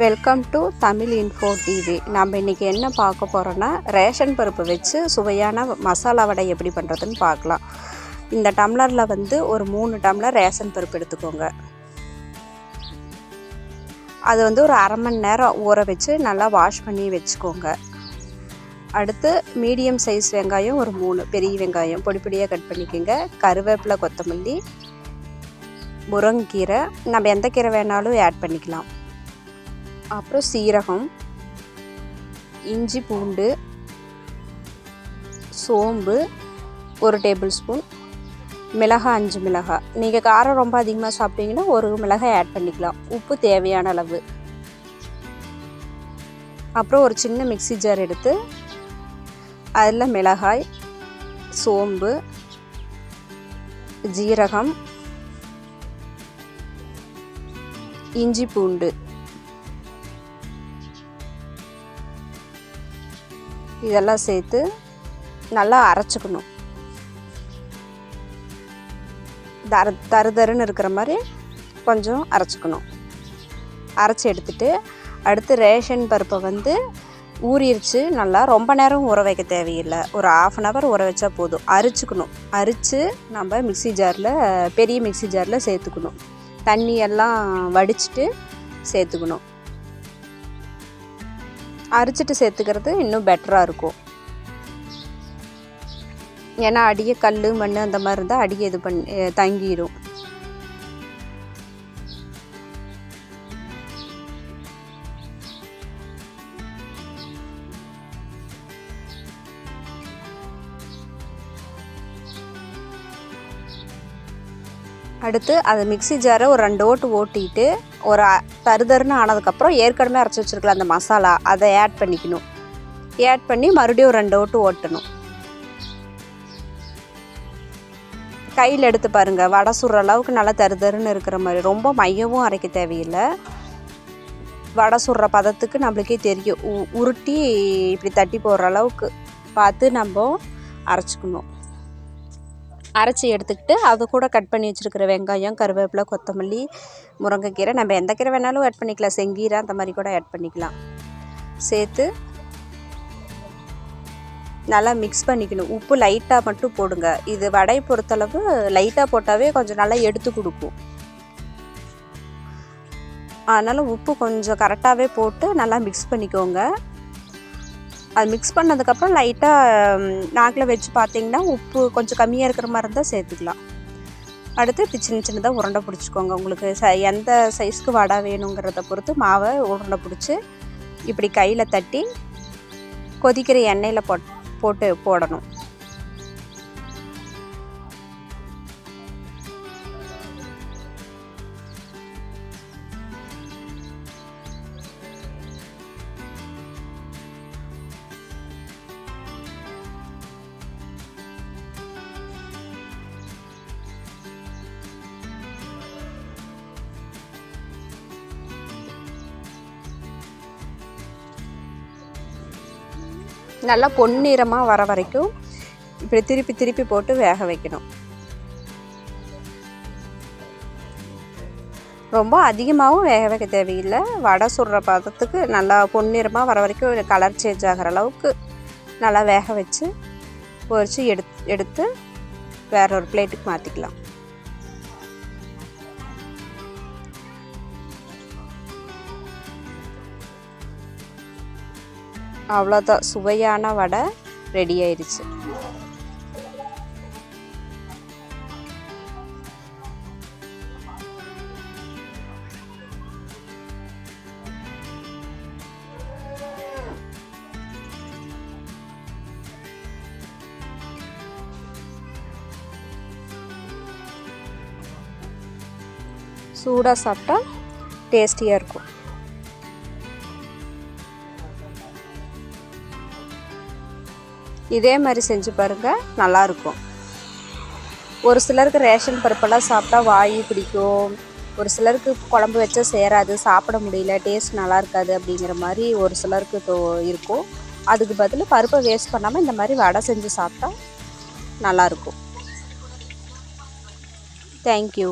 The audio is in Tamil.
Welcome to Tamil info TV நம்ம இன்றைக்கி என்ன பார்க்க போகிறோன்னா ரேஷன் பருப்பு வச்சு சுவையான மசாலா வடை எப்படி பண்ணுறதுன்னு பார்க்கலாம். இந்த டம்ளரில் வந்து ஒரு மூணு டம்ளர் ரேஷன் பருப்பு எடுத்துக்கோங்க. அது வந்து ஒரு அரை மணி நேரம் ஊற வச்சு நல்லா வாஷ் பண்ணி வச்சுக்கோங்க. அடுத்து மீடியம் சைஸ் வெங்காயம் ஒரு மூணு பெரிய வெங்காயம். பொடி பொடியாக கட் பண்ணிக்கோங்க. கருவேப்பிலை கொத்தமல்லி முருங்கீரை நம்ம எந்த கீரை வேணாலும் ஆட் பண்ணிக்கலாம். அப்புறம் சீரகம் இஞ்சி பூண்டு சோம்பு ஒரு டேபிள் ஸ்பூன் மிளகாய் அஞ்சு மிளகாய் நீங்கள் காரம் ரொம்ப அதிகமாக சாப்பிட்டீங்கன்னா ஒரு மிளகாய் ஆட் பண்ணிக்கலாம். உப்பு தேவையான அளவு. அப்புறம் ஒரு சின்ன மிக்ஸி ஜார் எடுத்து அதில் மிளகாய் சோம்பு ஜீரகம் இஞ்சி பூண்டு. இதெல்லாம் சேர்த்து நல்லா அரைச்சிக்கணும். தர தரு தருன்னு இருக்கிற மாதிரி கொஞ்சம் அரைச்சிக்கணும். அரைச்சி எடுத்துட்டு அடுத்து ரேஷன் பருப்பை வந்து ஊறிடுச்சு நல்லா ரொம்ப நேரம் ஊற வைக்க தேவையில்லை. ஒரு ஆஃப் அன் ஹவர் ஊற வச்சா போதும். அரிச்சுக்கணும். அரித்து நம்ம மிக்ஸி ஜாரில் பெரிய மிக்ஸி ஜாரில் சேர்த்துக்கணும். தண்ணி எல்லாம் வடிச்சிட்டு சேர்த்துக்கணும். அரிச்சிட்டு சேர்த்துக்கிறது இன்னும் பெட்டராக இருக்கும். ஏன்னா அடியே கல் மண் அந்த மாதிரி இருந்தால் அடியே இது பண்ணி தங்கிடும் அடுத்து அது மிக்ஸி ஜாரை ஒரு ரெண்டு ஓட்டு ஓட்டிட்டு ஒரு தருதருன்னு ஆனதுக்கப்புறம் ஏற்கனவே அரைச்சி வச்சிருக்கல அந்த மசாலா அதை ஆட் பண்ணிக்கணும். ஆட் பண்ணி மறுபடியும் ஒரு ரெண்டு ஓட்டு ஓட்டணும். கையில் எடுத்து பாருங்கள் வடை சுடுற அளவுக்கு நல்லா தருதருன்னு இருக்கிற மாதிரி. ரொம்ப மையவும் அரைக்க தேவையில்லை. வடை சுடுற பதத்துக்கு நம்மளுக்கே தெரியும். உ- உருட்டி இப்படி தட்டி போடுற அளவுக்கு பார்த்து நம்ம அரைச்சிக்கணும். அரைச்சி எடுத்துக்கிட்டு அது கூட கட் பண்ணி வச்சுருக்கிற வெங்காயம் கருவேப்பிலை கொத்தமல்லி முருங்கைக்கீரை. நம்ம எந்த கீரை வேணாலும் ஆட் பண்ணிக்கலாம். செங்கீரை அந்த மாதிரி கூட ஆட் பண்ணிக்கலாம். சேர்த்து நல்லா மிக்ஸ் பண்ணிக்கணும். உப்பு லைட்டாக மட்டும் போடுங்க. இது வடை பொறுத்தளவு லைட்டாக போட்டாவே கொஞ்சம் நல்லா எடுத்து கொடுக்கும். அதனால் உப்பு கொஞ்சம் கரெக்டாகவே போட்டு நல்லா மிக்ஸ் பண்ணிக்கோங்க. அது மிக்ஸ் பண்ணதுக்கப்புறம் லைட்டாக நாக்கில் வச்சு பார்த்தீங்கன்னா உப்பு கொஞ்சம் கம்மியாக இருக்கிற மாதிரி இருந்தால் சேர்த்துக்கலாம். அடுத்து இப்படி சின்ன சின்னதாக உருண்டை பிடிச்சிக்கோங்க. உங்களுக்கு ச எந்த சைஸ்க்கு வடை வேணுங்கிறத பொறுத்து மாவை உருண்டை பிடிச்சி இப்படி கையில் தட்டி கொதிக்கிற எண்ணெயில் போட் போட்டு போடணும். நல்லா பொன்னிறமாக வர வரைக்கும் இப்படி திருப்பி திருப்பி போட்டு வேக வைக்கணும். ரொம்ப அதிகமாகவும் வேக வைக்க தேவையில்லை. வடை சுடுற பதத்துக்கு நல்லா பொன்னிறமாக வர வரைக்கும் கலர் சேஞ்ச் ஆகிற அளவுக்கு நல்லா வேக வச்சு பொறிச்சு எடுத் எடுத்து வேற ஒரு பிளேட்டுக்கு மாற்றிக்கலாம் அவ்வளோதான் சுவையான வடை ரெடி ஆயிடுச்சு சூடாக சாப்பிட்டா டேஸ்டியாக இருக்கும். இதே மாதிரி செஞ்சு பாருங்கள் நல்லாயிருக்கும். ஒரு சிலருக்கு ரேஷன் பருப்பெல்லாம் சாப்பிட்டா வாயு பிடிக்கும். ஒரு சிலருக்கு குழம்பு வச்சா சேராது சாப்பிட முடியல டேஸ்ட் நல்லா இருக்காது அப்படிங்கிற மாதிரி ஒரு சிலருக்கு இருக்கும். அதுக்கு பதில் பருப்பை வேஸ்ட் பண்ணாமல் இந்த மாதிரி வடை செஞ்சு சாப்பிட்டா நல்லாயிருக்கும். தேங்க்யூ